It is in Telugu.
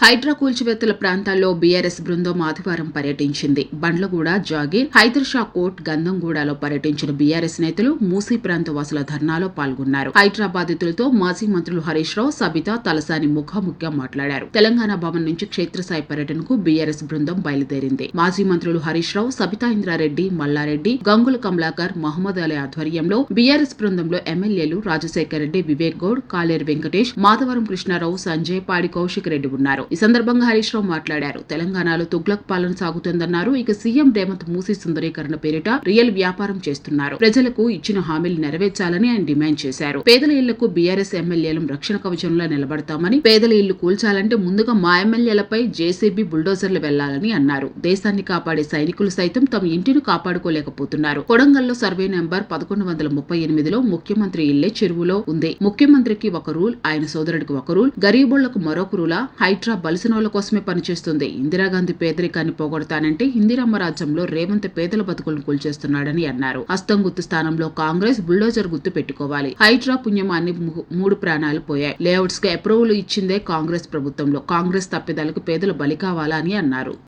హైడ్రా కూల్చివేతల ప్రాంతాల్లో బీఆర్ఎస్ బృందం ఆదివారం పర్యటించింది. బండ్లగూడ జాగీర్ హైదర్షా కోట్ గంధంగూడలో పర్యటించిన బీఆర్ఎస్ నేతలు మూసీ ప్రాంత వాసుల ధర్నాలో పాల్గొన్నారు. హైడ్రా బాధితులతో మాజీ మంత్రులు హరీష్ రావు సబిత తలసాని ముఖాముఖిగా మాట్లాడారు. తెలంగాణ భవన్ నుంచి క్షేత్రస్థాయి పర్యటనకు బీఆర్ఎస్ బృందం బయలుదేరింది. మాజీ మంత్రులు హరీష్ రావు సబితా ఇంద్రారెడ్డి మల్లారెడ్డి గంగుల కమలాకర్ మహమ్మద్ అలీ ఆధ్వర్యంలో బీఆర్ఎస్ బృందంలో ఎమ్మెల్యేలు రాజశేఖర్ రెడ్డి వివేక్ గౌడ్ కాలేరు వెంకటేష్ మాధవరం కృష్ణారావు సంజయ్ పాడి కౌశిక్ రెడ్డి ఉన్నారు. ఈ సందర్భంగా హరీష్ రావు మాట్లాడారు. తెలంగాణలో తుగ్లక్ పాలన సాగుతోందన్నారు. ఇక సీఎం రేవంత్ మూసీ సుందరీకరణ పేరిట రియల్ వ్యాపారం చేస్తున్నారు. ప్రజలకు ఇచ్చిన హామీలు నెరవేర్చాలని ఆయన డిమాండ్ చేశారు. పేదల ఇళ్ళకు బీఆర్ఎస్ ఎమ్మెల్యేలు రక్షణ కవచంలో నిలబడతామని పేదల ఇళ్ళు కూల్చాలంటే ముందుగా మా ఎమ్మెల్యేలపై జేసీబీ బుల్డోజర్లు వెళ్ళాలని అన్నారు. దేశాన్ని కాపాడే సైనికులు సైతం తమ ఇంటిని కాపాడుకోలేకపోతున్నారు. కొడంగల్లో సర్వే నెంబర్ పదకొండు వందల ముప్పై ఎనిమిదిలో ముఖ్యమంత్రి ఇల్లే చెరువులో ఉంది. ముఖ్యమంత్రికి ఒక రూల్ ఆయన సోదరుడికి ఒక రూల్ గరీబుళ్ళకు మరొక రూలా హైడ్రా బలిసినోళ్ళ కోసమే పనిచేస్తుంది. ఇందిరాగాంధీ పేదరికాన్ని పోగొడతానంటే ఇందిరమ్మ రాజ్యంలో రేవంత్ పేదల బతుకులను కూల్చేస్తున్నాడని అన్నారు. హస్తం గుర్తు స్థానంలో కాంగ్రెస్ బుల్డోజర్ గుర్తు పెట్టుకోవాలి. హైడ్రా పుణ్యమాన్ని మూడు ప్రాణాలు పోయాయి. లేఅవుట్స్కు అప్రూవల్ ఇచ్చిందే కాంగ్రెస్ ప్రభుత్వంలో. కాంగ్రెస్ తప్పిదాలకు పేదలు బలి కావాలా అని అన్నారు.